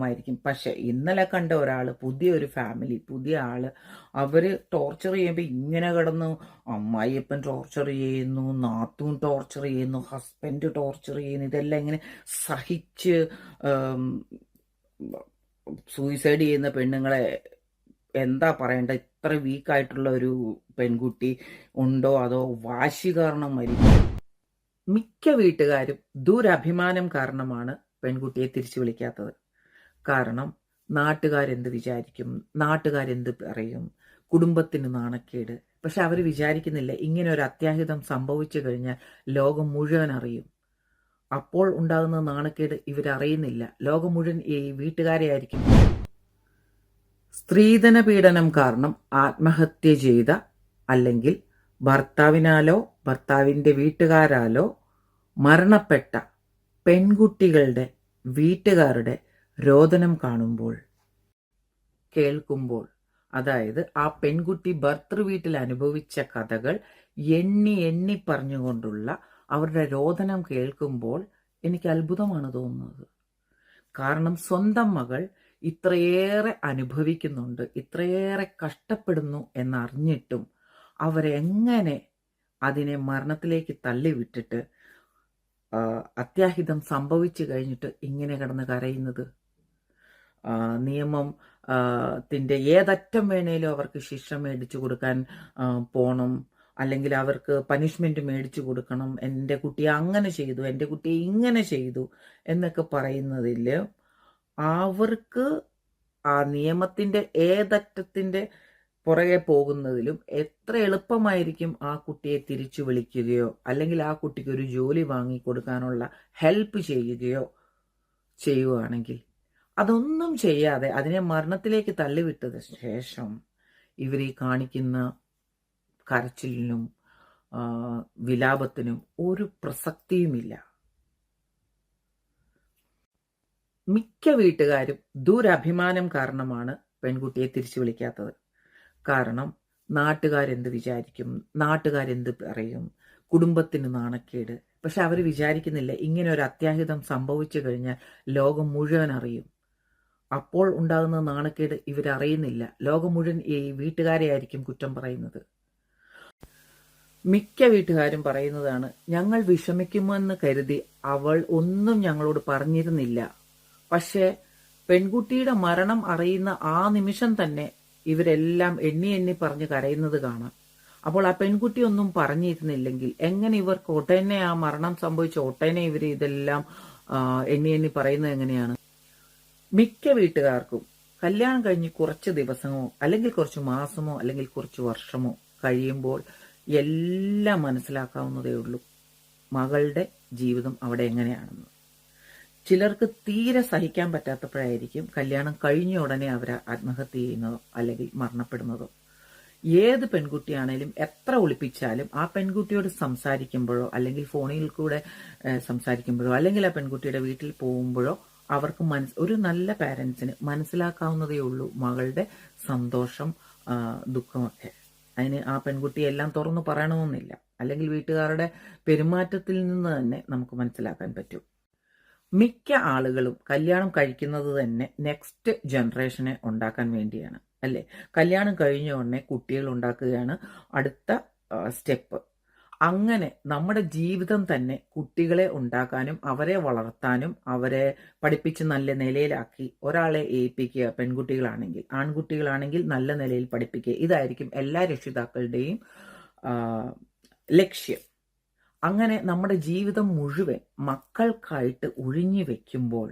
പോകുമായിരിക്കും പക്ഷെ ഇന്നലെ കണ്ട ഒരാൾ പുതിയൊരു ഫാമിലി പുതിയ ആൾ അവർ ടോർച്ചർ ചെയ്യുമ്പോൾ ഇങ്ങനെ കിടന്ന്. അമ്മായിയപ്പൻ ടോർച്ചർ ചെയ്യുന്നു നാത്തൂൻ ടോർച്ചർ ചെയ്യുന്നു ഹസ്ബൻഡ് ടോർച്ചർ ചെയ്യുന്നു. ഇതെല്ലാം ഇങ്ങനെ സഹിച്ച് സൂയിസൈഡ് ചെയ്യുന്ന പെണ്ണുങ്ങളെ എന്താ പറയണ്ട ഇത്ര വീക്കായിട്ടുള്ള ഒരു പെൺകുട്ടി ഉണ്ടോ? അതോ വാശി കാരണം മരിക്കും മിക്ക വീട്ടുകാരും ദുരഭിമാനം കാരണമാണ് പെൺകുട്ടിയെ തിരിച്ചു വിളിക്കാത്തത്. കാരണം നാട്ടുകാരെന്ത് വിചാരിക്കും? നാട്ടുകാരെന്ത് പറയും? കുടുംബത്തിന് നാണക്കേട്. പക്ഷെ അവർ വിചാരിക്കുന്നില്ല ഇങ്ങനെ ഒരു അത്യാഹിതം സംഭവിച്ചു കഴിഞ്ഞാൽ ലോകം മുഴുവൻ അറിയും. അപ്പോൾ ഉണ്ടാകുന്ന നാണക്കേട് ഇവരറിയുന്നില്ല. ലോകം മുഴുവൻ ഈ വീട്ടുകാരെ ആയിരിക്കും. സ്ത്രീധന പീഡനം കാരണം ആത്മഹത്യ ചെയ്ത അല്ലെങ്കിൽ ഭർത്താവിനാലോ ഭർത്താവിന്റെ വീട്ടുകാരാലോ മരണപ്പെട്ട പെൺകുട്ടികളുടെ വീട്ടുകാരുടെ രോദനം കാണുമ്പോൾ കേൾക്കുമ്പോൾ അതായത് ആ പെൺകുട്ടി ഭർത്തൃ വീട്ടിൽ അനുഭവിച്ച കഥകൾ എണ്ണി എണ്ണി പറഞ്ഞുകൊണ്ടുള്ള അവരുടെ രോദനം കേൾക്കുമ്പോൾ എനിക്ക് അത്ഭുതമാണ് തോന്നുന്നത്. കാരണം സ്വന്തം മകൾ ഇത്രയേറെ അനുഭവിക്കുന്നുണ്ട് ഇത്രയേറെ കഷ്ടപ്പെടുന്നു എന്നറിഞ്ഞിട്ടും അവരെങ്ങനെ അതിനെ മരണത്തിലേക്ക് തള്ളിവിട്ടിട്ട് വിട്ടിട്ട് അത്യാഹിതം സംഭവിച്ചു കഴിഞ്ഞിട്ട് ഇങ്ങനെ കിടന്ന് കരയുന്നത്? നിയമം ത്തിന്റെ ഏതറ്റം വേണേലും അവർക്ക് ശിക്ഷ മേടിച്ചു കൊടുക്കാൻ പോണം. അല്ലെങ്കിൽ അവർക്ക് പനിഷ്മെന്റ് മേടിച്ചു കൊടുക്കണം. എന്റെ കുട്ടിയെ അങ്ങനെ ചെയ്തു എന്റെ കുട്ടിയെ ഇങ്ങനെ ചെയ്തു എന്നൊക്കെ പറയുന്നതിൽ അവർക്ക് ആ നിയമത്തിന്റെ ഏതറ്റത്തിന്റെ പുറകെ പോകുന്നതിലും എത്ര എളുപ്പമായിരിക്കും ആ കുട്ടിയെ തിരിച്ചു വിളിക്കുകയോ അല്ലെങ്കിൽ ആ കുട്ടിക്ക് ഒരു ജോലി വാങ്ങി കൊടുക്കാനുള്ള ഹെൽപ്പ് ചെയ്യുകയോ ചെയ്യുകയാണെങ്കിൽ അതൊന്നും ചെയ്യാതെ അതിനെ മരണത്തിലേക്ക് തള്ളിവിട്ടത് ശേഷം ഇവർ ഈ കാണിക്കുന്ന കരച്ചിലിനും വിലാപത്തിനും ഒരു പ്രസക്തിയുമില്ല. മിക്ക വീട്ടുകാരും ദൂരഭിമാനം കാരണമാണ് പെൺകുട്ടിയെ തിരിച്ചു വിളിക്കാത്തത്. കാരണം നാട്ടുകാരെന്ത് വിചാരിക്കും നാട്ടുകാരെന്ത് പറയും കുടുംബത്തിന് നാണക്കേട്. പക്ഷെ അവർ വിചാരിക്കുന്നില്ല ഇങ്ങനെ ഒരു അത്യാഹിതം സംഭവിച്ചു കഴിഞ്ഞാൽ ലോകം മുഴുവൻ അറിയും. അപ്പോൾ ഉണ്ടാകുന്ന നാണക്കേട് ഇവരറിയുന്നില്ല. ലോകം മുഴുവൻ ഈ വീട്ടുകാരെ ആയിരിക്കും കുറ്റം പറയുന്നത്. മിക്ക വീട്ടുകാരും പറയുന്നതാണ് ഞങ്ങൾ വിഷമിക്കുമെന്ന് കരുതി അവൾ ഒന്നും ഞങ്ങളോട് പറഞ്ഞിരുന്നില്ല. പക്ഷേ പെൺകുട്ടിയുടെ മരണം അറിയുന്ന ആ നിമിഷം തന്നെ ഇവരെല്ലാം എണ്ണി എണ്ണി പറഞ്ഞ് കരയുന്നത് കാണാം. അപ്പോൾ ആ പെൺകുട്ടി ഒന്നും പറഞ്ഞിരുന്നില്ലെങ്കിൽ എങ്ങനെ ഇവർക്ക് ഒട്ടനെ ആ മരണം സംഭവിച്ച ഒട്ടനെ ഇവർ ഇതെല്ലാം എണ്ണി എണ്ണി പറയുന്നത് എങ്ങനെയാണ്? മിക്ക വീട്ടുകാർക്കും കല്യാണം കഴിഞ്ഞ് കുറച്ച് ദിവസമോ അല്ലെങ്കിൽ കുറച്ച് മാസമോ അല്ലെങ്കിൽ കുറച്ച് വർഷമോ കഴിയുമ്പോൾ എല്ലാം മനസ്സിലാക്കാവുന്നതേ ഉള്ളൂ മകളുടെ ജീവിതം അവിടെ എങ്ങനെയാണെന്ന്. ചിലർക്ക് തീരെ സഹിക്കാൻ പറ്റാത്തപ്പോഴായിരിക്കും കല്യാണം കഴിഞ്ഞ ഉടനെ അവർ ആത്മഹത്യ ചെയ്യുന്നതോ അല്ലെങ്കിൽ മരണപ്പെടുന്നതോ. ഏത് പെൺകുട്ടിയാണേലും എത്ര ഒളിപ്പിച്ചാലും ആ പെൺകുട്ടിയോട് സംസാരിക്കുമ്പോഴോ അല്ലെങ്കിൽ ഫോണിൽ കൂടെ സംസാരിക്കുമ്പോഴോ അല്ലെങ്കിൽ ആ പെൺകുട്ടിയുടെ വീട്ടിൽ പോകുമ്പോഴോ അവർക്ക് മനസ് ഒരു നല്ല പാരൻസിന് മനസ്സിലാക്കാവുന്നതേ ഉള്ളൂ മകളുടെ സന്തോഷം ദുഃഖമൊക്കെ. അതിന് ആ പെൺകുട്ടി എല്ലാം തുറന്നു പറയണമെന്നില്ല. അല്ലെങ്കിൽ വീട്ടുകാരുടെ പെരുമാറ്റത്തിൽ നിന്ന് തന്നെ നമുക്ക് മനസ്സിലാക്കാൻ പറ്റും. മിക്ക ആളുകളും കല്യാണം കഴിക്കുന്നത് തന്നെ നെക്സ്റ്റ് ജനറേഷനെ ഉണ്ടാക്കാൻ വേണ്ടിയാണ്. അല്ലേ? കല്യാണം കഴിഞ്ഞ ഉടനെ കുട്ടികൾ ഉണ്ടാക്കുകയാണ് അടുത്ത സ്റ്റെപ്പ് അങ്ങനെ നമ്മുടെ ജീവിതം തന്നെ കുട്ടികളെ ഉണ്ടാക്കാനും അവരെ വളർത്താനും അവരെ പഠിപ്പിച്ച് നല്ല നിലയിലാക്കി ഒരാളെ ഏൽപ്പിക്കുക പെൺകുട്ടികളാണെങ്കിൽ ആൺകുട്ടികളാണെങ്കിൽ നല്ല നിലയിൽ പഠിപ്പിക്കുക. ഇതായിരിക്കും എല്ലാ രക്ഷിതാക്കളുടെയും ലക്ഷ്യം. അങ്ങനെ നമ്മുടെ ജീവിതം മുഴുവൻ മക്കൾക്കായിട്ട് ഒഴിഞ്ഞു വെക്കുമ്പോൾ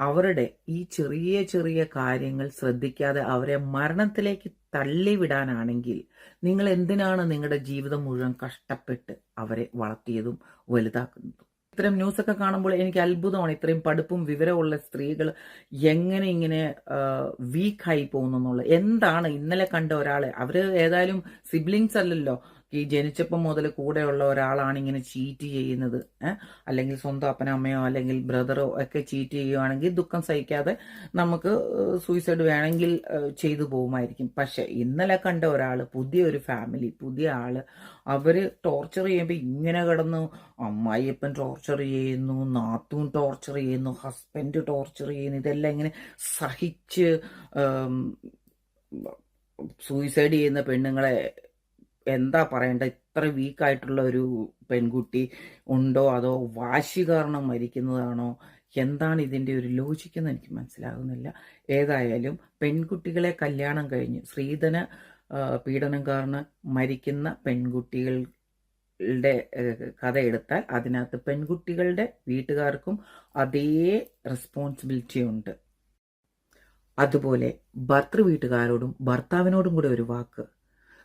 അവരുടെ ഈ ചെറിയ ചെറിയ കാര്യങ്ങൾ ശ്രദ്ധിക്കാതെ അവരെ മരണത്തിലേക്ക് തള്ളിവിടാനാണെങ്കിൽ നിങ്ങൾ എന്തിനാണ് നിങ്ങളുടെ ജീവിതം മുഴുവൻ കഷ്ടപ്പെട്ട് അവരെ വളർത്തിയതും വലുതാക്കുന്നതും? ഇത്തരം ന്യൂസൊക്കെ കാണുമ്പോൾ എനിക്ക് അത്ഭുതമാണ്. ഇത്രയും പഠിപ്പും വിവരമുള്ള സ്ത്രീകൾ എങ്ങനെ ഇങ്ങനെ വീക്കായി പോകുന്നു എന്നുള്ളത്. എന്താണ് ഇന്നലെ കണ്ട ഒരാളെ? അവർ ഏതായാലും സിബ്ലിങ്സ് അല്ലല്ലോ. ഈ ജനിച്ചപ്പം മുതൽ കൂടെയുള്ള ഒരാളാണ് ഇങ്ങനെ ചീറ്റ് ചെയ്യുന്നത് അല്ലെങ്കിൽ സ്വന്തം അപ്പനോ അമ്മയോ അല്ലെങ്കിൽ ബ്രദറോ ഒക്കെ ചീറ്റ് ചെയ്യുവാണെങ്കിൽ ദുഃഖം സഹിക്കാതെ നമുക്ക് സൂയിസൈഡ് വേണമെങ്കിൽ ചെയ്തു പോകുമായിരിക്കും പക്ഷെ ഇന്നലെ കണ്ട ഒരാൾ പുതിയ ഒരു ഫാമിലി പുതിയ ആൾ അവർ ടോർച്ചർ ചെയ്യുമ്പോൾ ഇങ്ങനെ കിടന്നു അമ്മായിയപ്പൻ ടോർച്ചർ ചെയ്യുന്നു നാത്തൂൻ ടോർച്ചർ ചെയ്യുന്നു ഹസ്ബൻഡ് ടോർച്ചർ ചെയ്യുന്നു ഇതെല്ലാം ഇങ്ങനെ സഹിച്ച് സൂയിസൈഡ് ചെയ്യുന്ന പെണ്ണുങ്ങളെ എന്താ പറയണ്ട ഇത്ര വീക്കായിട്ടുള്ള ഒരു പെൺകുട്ടി ഉണ്ടോ? അതോ വാശി കാരണം മരിക്കുന്നതാണോ? എന്താണ് ഇതിന്റെ ഒരു ലോജിക്ക് എന്ന് എനിക്ക് മനസ്സിലാകുന്നില്ല. ഏതായാലും പെൺകുട്ടികളെ കല്യാണം കഴിഞ്ഞ് സ്ത്രീധന പീഡനം കാരണം മരിക്കുന്ന പെൺകുട്ടികളുടെ കഥ എടുത്താൽ അതിനകത്ത് പെൺകുട്ടികളുടെ വീട്ടുകാർക്കും അതേ റെസ്പോൺസിബിലിറ്റി ഉണ്ട്. അതുപോലെ ഭർത്തൃ വീട്ടുകാരോടും ഭർത്താവിനോടും കൂടെ ഒരു വാക്ക്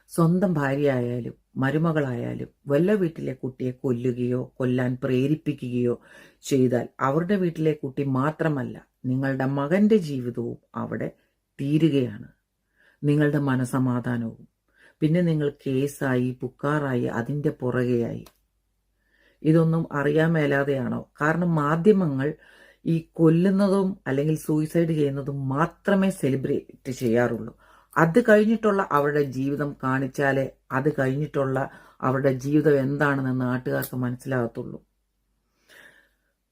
സ്വന്തം ഭാര്യയായാലും മരുമകളായാലും വല്ല വീട്ടിലെ കുട്ടിയെ കൊല്ലുകയോ കൊല്ലാൻ പ്രേരിപ്പിക്കുകയോ ചെയ്താൽ അവരുടെ വീട്ടിലെ കുട്ടി മാത്രമല്ല നിങ്ങളുടെ മകന്റെ ജീവിതവും അവിടെ തീരുകയാണ്. നിങ്ങളുടെ മനസമാധാനവും. പിന്നെ നിങ്ങൾ കേസായി പുക്കാറായി അതിന്റെ പുറകെയായി. ഇതൊന്നും അറിയാൻ മേലാതെയാണോ? കാരണം മാധ്യമങ്ങൾ ഈ കൊല്ലുന്നതും അല്ലെങ്കിൽ സൂയിസൈഡ് ചെയ്യുന്നതും മാത്രമേ സെലിബ്രേറ്റ് ചെയ്യാറുള്ളൂ. അത് കഴിഞ്ഞിട്ടുള്ള അവരുടെ ജീവിതം കാണിച്ചാലേ അത് കഴിഞ്ഞിട്ടുള്ള അവരുടെ ജീവിതം എന്താണെന്ന് നാട്ടുകാർക്ക് മനസ്സിലാകത്തുള്ളൂ.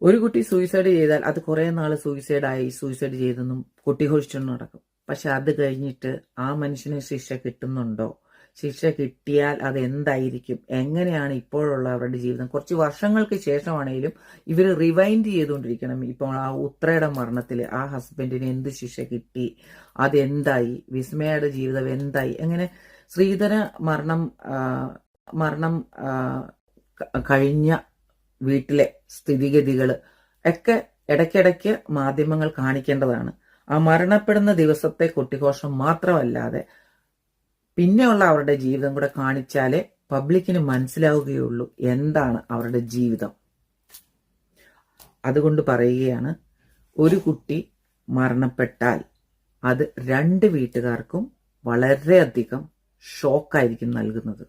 ഒരു കുട്ടി സൂയിസൈഡ് ചെയ്താൽ അത് കുറേ നാൾ സൂയിസൈഡായി സൂയിസൈഡ് ചെയ്തെന്നും കുട്ടി ഹോസ്റ്റൽ നടക്കും. പക്ഷെ അത് കഴിഞ്ഞിട്ട് ആ മനുഷ്യന് ശിക്ഷ കിട്ടുന്നുണ്ടോ? ശിക്ഷ കിട്ടിയാൽ അത് എന്തായിരിക്കും എങ്ങനെയാണ് ഇപ്പോഴുള്ള അവരുടെ ജീവിതം? കുറച്ച് വർഷങ്ങൾക്ക് ശേഷമാണെങ്കിലും ഇവർ റിവൈൻഡ് ചെയ്തുകൊണ്ടിരിക്കണം. ഇപ്പോൾ ആ ഉത്രയുടെ മരണത്തിൽ ആ ഹസ്ബൻഡിന് എന്ത് ശിക്ഷ കിട്ടി? അതെന്തായി? വിസ്മയയുടെ ജീവിതം എന്തായി? എങ്ങനെ ശ്രീധര മരണം മരണം കഴിഞ്ഞ വീട്ടിലെ സ്ഥിതിഗതികൾ ഒക്കെ ഇടയ്ക്കിടയ്ക്ക് മാധ്യമങ്ങൾ കാണിക്കേണ്ടതാണ്. ആ മരണപ്പെടുന്ന ദിവസത്തെ കൊട്ടിഘോഷം മാത്രമല്ലാതെ പിന്നെയുള്ള അവരുടെ ജീവിതം കൂടെ കാണിച്ചാലേ പബ്ലിക്കിന് മനസ്സിലാവുകയുള്ളൂ എന്താണ് അവരുടെ ജീവിതം. അതുകൊണ്ട് പറയുകയാണ് ഒരു കുട്ടി മരണപ്പെട്ടാൽ അത് രണ്ട് വീട്ടുകാർക്കും വളരെയധികം ഷോക്കായിരിക്കും നൽകുന്നത്.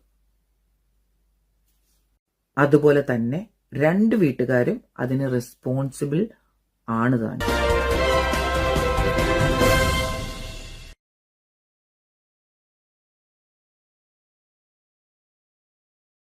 അതുപോലെ തന്നെ രണ്ട് വീട്ടുകാരും അതിന് റെസ്പോൺസിബിൾ ആണ് താനും.